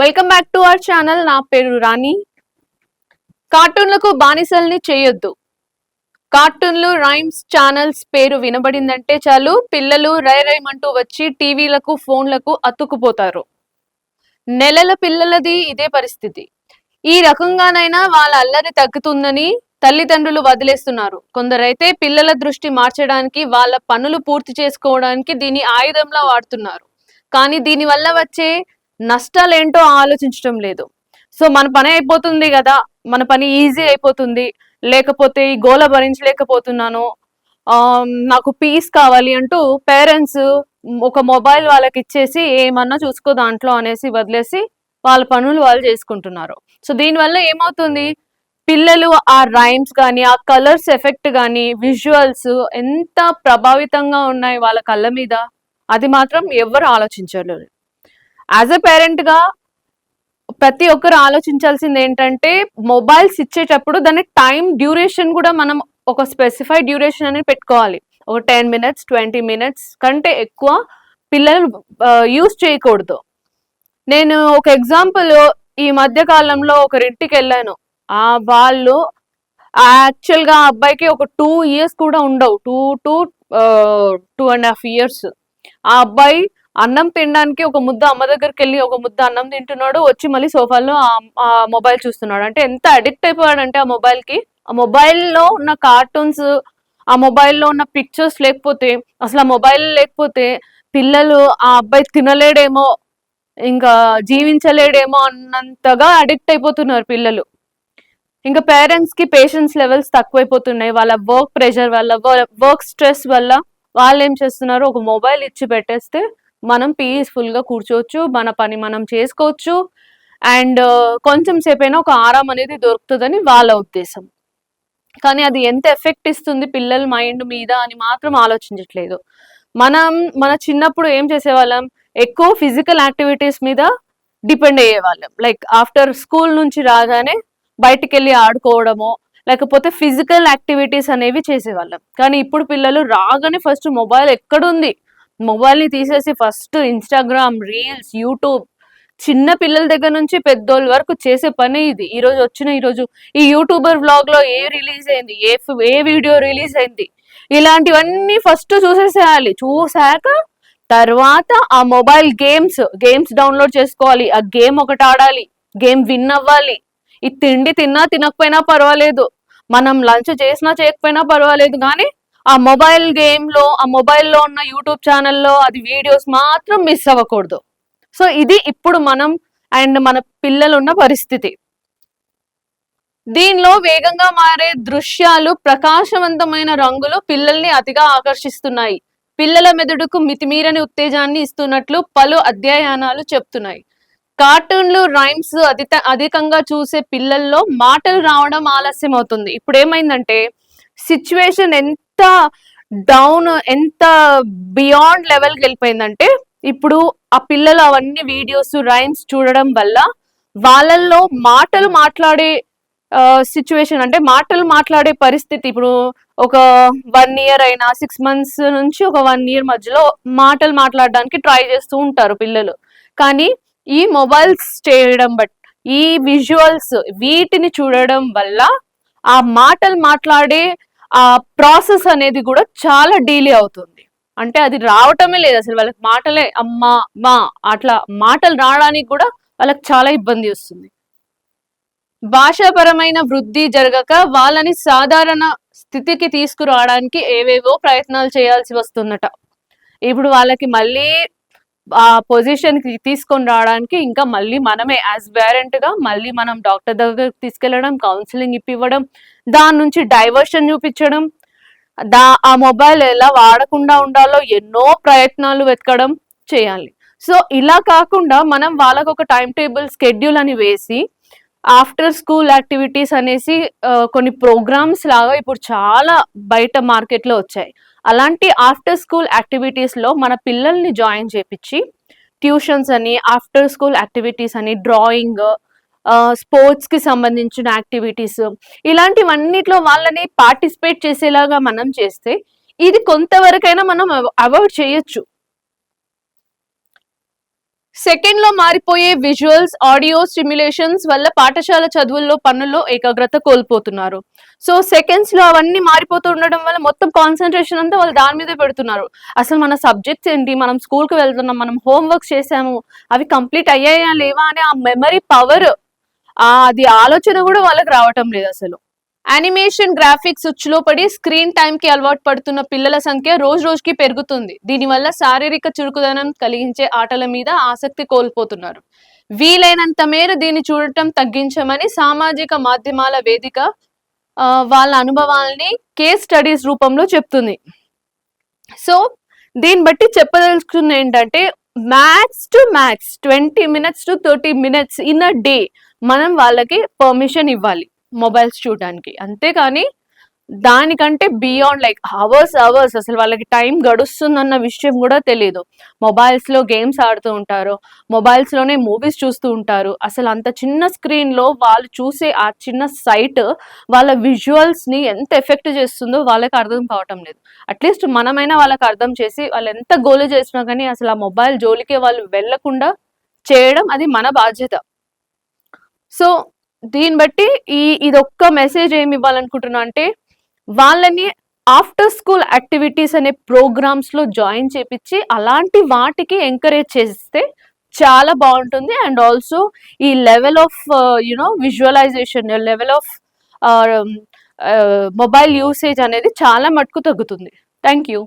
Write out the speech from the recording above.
Welcome back to our channel నా పేరు రాణి. కార్టూన్లకు బానిసల్ని చేయొద్దు. కార్టూన్లు రైమ్స్ ఛానల్స్ పేరు వినబడిందంటే చాలు. పిల్లలు రై రైమంటూ వచ్చి టీవీలకు ఫోన్లకు అతుక్కుపోతారు. నెలల పిల్లలది ఇదే పరిస్థితి. ఈ రకంగానైనా వాళ్ళ అల్లరి తగ్గుతుందని తల్లిదండ్రులు వదిలేస్తున్నారు. కొందరైతే పిల్లల దృష్టి మార్చడానికి వాళ్ళ పనులు పూర్తి చేసుకోవడానికి దీని ఆయుధంలా వాడుతున్నారు. కానీ దీని వల్ల వచ్చే నష్టాలు ఏంటో ఆలోచించడం లేదు. సో మన పని అయిపోతుంది కదా మన పని ఈజీ అయిపోతుంది. లేకపోతే ఈ గోల భరించలేకపోతున్నాను. ఆ, నాకు పీస్ కావాలి అంటూ పేరెంట్స్ ఒక మొబైల్ వాళ్ళకి ఇచ్చేసి ఏమన్నా చూసుకో దాంట్లో అనేసి వదిలేసి వాళ్ళ పనులు వాళ్ళు చేసుకుంటున్నారు. సో దీనివల్ల ఏమవుతుంది? పిల్లలు ఆ రైమ్స్ కానీ ఆ కలర్స్ ఎఫెక్ట్ కానీ విజువల్స్ ఎంత ప్రభావితంగా ఉన్నాయి వాళ్ళ కళ్ళ మీద? అది మాత్రం ఎవరు ఆలోచించలేరు. యాజ్ ఎ పేరెంట్గా ప్రతి ఒక్కరు ఆలోచించాల్సింది ఏంటంటే మొబైల్స్ ఇచ్చేటప్పుడు దాని టైం డ్యూరేషన్ కూడా మనం ఒక స్పెసిఫైడ్ డ్యూరేషన్ అనేది పెట్టుకోవాలి. ఒక టెన్ మినిట్స్ ట్వంటీ మినిట్స్ కంటే ఎక్కువ పిల్లలు uh, యూస్ చేయకూడదు. నేను ఒక ఎగ్జాంపుల్ ఈ మధ్య కాలంలో ఒకరింటికి వెళ్ళాను. ఆ వాళ్ళు యాక్చువల్గా ఆ అబ్బాయికి ఒక టూ ఇయర్స్ కూడా ఉండవు. Two to two and half years ఆ అబ్బాయి అన్నం తినడానికి ఒక ముద్ద అమ్మ దగ్గరికి వెళ్ళి ఒక ముద్ద అన్నం తింటున్నాడు వచ్చి మళ్ళీ సోఫాలో ఆ మొబైల్ చూస్తున్నాడు. అంటే ఎంత అడిక్ట్ అయిపోయాడంటే ఆ మొబైల్కి. ఆ మొబైల్లో ఉన్న కార్టూన్స్ ఆ మొబైల్లో ఉన్న పిక్చర్స్ లేకపోతే అసలు ఆ మొబైల్ లేకపోతే పిల్లలు ఆ అబ్బాయి తినలేడేమో ఇంకా జీవించలేడేమో అన్నంతగా అడిక్ట్ అయిపోతున్నారు పిల్లలు. ఇంకా పేరెంట్స్కి పేషెన్స్ లెవెల్స్ తక్కువైపోతున్నాయి. వాళ్ళ వర్క్ ప్రెషర్ వల్ల వర్క్ స్ట్రెస్ వల్ల వాళ్ళు ఏం చేస్తున్నారు? ఒక మొబైల్ ఇచ్చి పెట్టేస్తే మనం పీస్ఫుల్గా కూర్చోవచ్చు మన పని మనం చేసుకోవచ్చు. అండ్ uh, కొంచెం సేపైనా ఒక ఆరాం అనేది దొరుకుతుందని వాళ్ళ ఉద్దేశం. కానీ అది ఎంత ఎఫెక్ట్ ఇస్తుంది పిల్లల మైండ్ మీద అని మాత్రం ఆలోచించట్లేదు. మనం మన చిన్నప్పుడు ఏం చేసేవాళ్ళం? ఎక్కువ ఫిజికల్ యాక్టివిటీస్ మీద డిపెండ్ అయ్యేవాళ్ళం. లైక్ ఆఫ్టర్ స్కూల్ నుంచి రాగానే బయటికి వెళ్ళి ఆడుకోవడమో లేకపోతే ఫిజికల్ యాక్టివిటీస్ అనేవి చేసేవాళ్ళం. కానీ ఇప్పుడు పిల్లలు రాగానే ఫస్ట్ మొబైల్ ఎక్కడుంది? మొబైల్ని తీసేసి ఫస్ట్ ఇన్స్టాగ్రామ్ రీల్స్ యూట్యూబ్ చిన్న పిల్లల దగ్గర నుంచి పెద్దోళ్ళ వరకు చేసే పని ఇది. ఈ రోజు వచ్చిన ఈ రోజు ఈ యూట్యూబర్ వ్లాగ్లో ఏ రిలీజ్ అయింది ఏ ఏ వీడియో రిలీజ్ అయింది ఇలాంటివన్నీ ఫస్ట్ చూసేసేయాలి. చూసాక తర్వాత ఆ మొబైల్ గేమ్స్ గేమ్స్ డౌన్లోడ్ చేసుకోవాలి. ఆ గేమ్ ఒకటి ఆడాలి గేమ్ విన్ అవ్వాలి. ఈ తిండి తిన్నా తినకపోయినా పర్వాలేదు. మనం లంచ్ చేసినా చేయకపోయినా పర్వాలేదు. కానీ ఆ మొబైల్ గేమ్లో ఆ మొబైల్లో ఉన్న యూట్యూబ్ ఛానల్లో అది వీడియోస్ మాత్రం మిస్ అవ్వకూడదు. సో ఇది ఇప్పుడు మనం అండ్ మన పిల్లలు ఉన్న పరిస్థితి. దీనిలో వేగంగా మారే దృశ్యాలు ప్రకాశవంతమైన రంగులు పిల్లల్ని అతిగా ఆకర్షిస్తున్నాయి. పిల్లల మెదడుకు మితిమీరని ఉత్తేజాన్ని ఇస్తున్నట్లు పలు అధ్యయనాలు చెప్తున్నాయి. కార్టూన్లు రైమ్స్ అధిక అధికంగా చూసే పిల్లల్లో మాటలు రావడం ఆలస్యం అవుతుంది ఇప్పుడు ఏమైందంటే సిచ్యువేషన్ ఎంత డౌన్ ఎంత బియాండ్ లెవెల్కి వెళ్ళిపోయిందంటే ఇప్పుడు ఆ పిల్లలు అవన్నీ వీడియోస్ రైమ్స్ చూడడం వల్ల వాళ్ళల్లో మాటలు మాట్లాడే సిచ్యువేషన్ అంటే మాటలు మాట్లాడే పరిస్థితి. ఇప్పుడు ఒక వన్ ఇయర్ అయినా సిక్స్ మంత్స్ నుంచి ఒక వన్ ఇయర్ మధ్యలో మాటలు మాట్లాడడానికి ట్రై చేస్తూ ఉంటారు పిల్లలు. కానీ ఈ మొబైల్స్ చేయడం బట్ ఈ విజువల్స్ వీటిని చూడడం వల్ల ఆ మాటలు మాట్లాడే ఆ ప్రాసెస్ అనేది కూడా చాలా డీలే అవుతుంది. అంటే అది రావటమే లేదు అసలు. వాళ్ళకి మాటలే అమ్మా మా అట్లా మాటలు రావడానికి కూడా వాళ్ళకి చాలా ఇబ్బంది వస్తుంది. భాషాపరమైన వృద్ధి జరగక వాళ్ళని సాధారణ స్థితికి తీసుకురావడానికి ఏవేవో ప్రయత్నాలు చేయాల్సి వస్తుందట. ఇప్పుడు వాళ్ళకి మళ్ళీ ఆ పొజిషన్కి తీసుకొని రావడానికి ఇంకా మళ్ళీ మనమే యాజ్ పేరెంట్గా మళ్ళీ మనం డాక్టర్ దగ్గరకు తీసుకెళ్ళడం కౌన్సిలింగ్ ఇప్పివ్వడం దాని నుంచి డైవర్షన్ చూపించడం దా ఆ మొబైల్ ఎలా వాడకుండా ఉండాలో ఎన్నో ప్రయత్నాలు వెతకడం చేయాలి. సో ఇలా కాకుండా మనం వాళ్ళకు ఒక టైం టేబుల్ స్కెడ్యూల్ అని వేసి ఆఫ్టర్ స్కూల్ యాక్టివిటీస్ అనేసి కొన్ని ప్రోగ్రామ్స్ లాగా ఇప్పుడు చాలా బయట మార్కెట్లో వచ్చాయి. అలాంటి ఆఫ్టర్ స్కూల్ యాక్టివిటీస్లో మన పిల్లల్ని జాయిన్ చేపించి ట్యూషన్స్ అని ఆఫ్టర్ స్కూల్ యాక్టివిటీస్ అని డ్రాయింగ్ స్పోర్ట్స్కి సంబంధించిన యాక్టివిటీస్ ఇలాంటివన్నిట్లో వాళ్ళని పార్టిసిపేట్ చేసేలాగా మనం చేస్తే ఇది కొంతవరకైనా మనం అవాయిడ్ చేయొచ్చు. సెకండ్లో మారిపోయే విజువల్స్ ఆడియో స్టిమ్యులేషన్స్ వల్ల పాఠశాల చదువుల్లో పనుల్లో ఏకాగ్రత కోల్పోతున్నారు. సో సెకండ్స్లో అవన్నీ మారిపోతూ ఉండడం వల్ల మొత్తం కాన్సన్ట్రేషన్ అంతా వాళ్ళు దాని మీదే పెడుతున్నారు. అసలు మన సబ్జెక్ట్స్ ఏంటి? మనం స్కూల్కి వెళ్తున్నాం మనం హోంవర్క్స్ చేసాము అవి కంప్లీట్ అయ్యాయా లేవా అనే ఆ మెమరీ పవర్ అది ఆలోచన కూడా వాళ్ళకి రావటం లేదు అసలు. యానిమేషన్ గ్రాఫిక్స్ ఉచ్చులో పడి స్క్రీన్ టైం కి అలవాటు పడుతున్న పిల్లల సంఖ్య రోజు రోజుకి పెరుగుతుంది. దీనివల్ల శారీరక చురుకుదనం కలిగించే ఆటల మీద ఆసక్తి కోల్పోతున్నారు. వీలైనంత మేర దీన్ని చూడటం తగ్గించమని సామాజిక మాధ్యమాల వేదిక ఆ, వాళ్ళ అనుభవాల్ని కేస్ స్టడీస్ రూపంలో చెప్తుంది. సో దీన్ని బట్టి చెప్పదలుచుకున్న ఏంటంటే max to max twenty minutes to thirty minutes in a day మనం వాళ్ళకి పర్మిషన్ ఇవ్వాలి మొబైల్స్ చూడడానికి. అంతేకాని దానికంటే బియాండ్ లైక్ అవర్స్ అవర్స్ అసలు వాళ్ళకి టైం గడుస్తుందన్న విషయం కూడా తెలియదు మొబైల్స్లో గేమ్స్ ఆడుతూ ఉంటారు. మొబైల్స్లోనే మూవీస్ చూస్తూ ఉంటారు. అసలు అంత చిన్న స్క్రీన్లో వాళ్ళు చూసే ఆ చిన్న సైట్ వాళ్ళ విజువల్స్ని ఎంత ఎఫెక్ట్ చేస్తుందో వాళ్ళకి అర్థం కావటం లేదు. అట్లీస్ట్ మనమైనా వాళ్ళకి అర్థం చేసి వాళ్ళు ఎంత గోలు చేసినా కానీ అసలు ఆ మొబైల్ జోలికే వాళ్ళు వెళ్ళకుండా చేయడం అది మన బాధ్యత. సో దీన్ని బట్టి ఈ ఇదొక్క మెసేజ్ ఏమి ఇవ్వాలనుకుంటున్నా అంటే వాళ్ళని ఆఫ్టర్ స్కూల్ యాక్టివిటీస్ అనే ప్రోగ్రామ్స్లో జాయిన్ చేపించి అలాంటి వాటికి ఎంకరేజ్ చేస్తే చాలా బాగుంటుంది. అండ్ ఆల్సో ఈ level of you know visualization level of mobile usage అనేది చాలా మటుకు తగ్గుతుంది. Thank you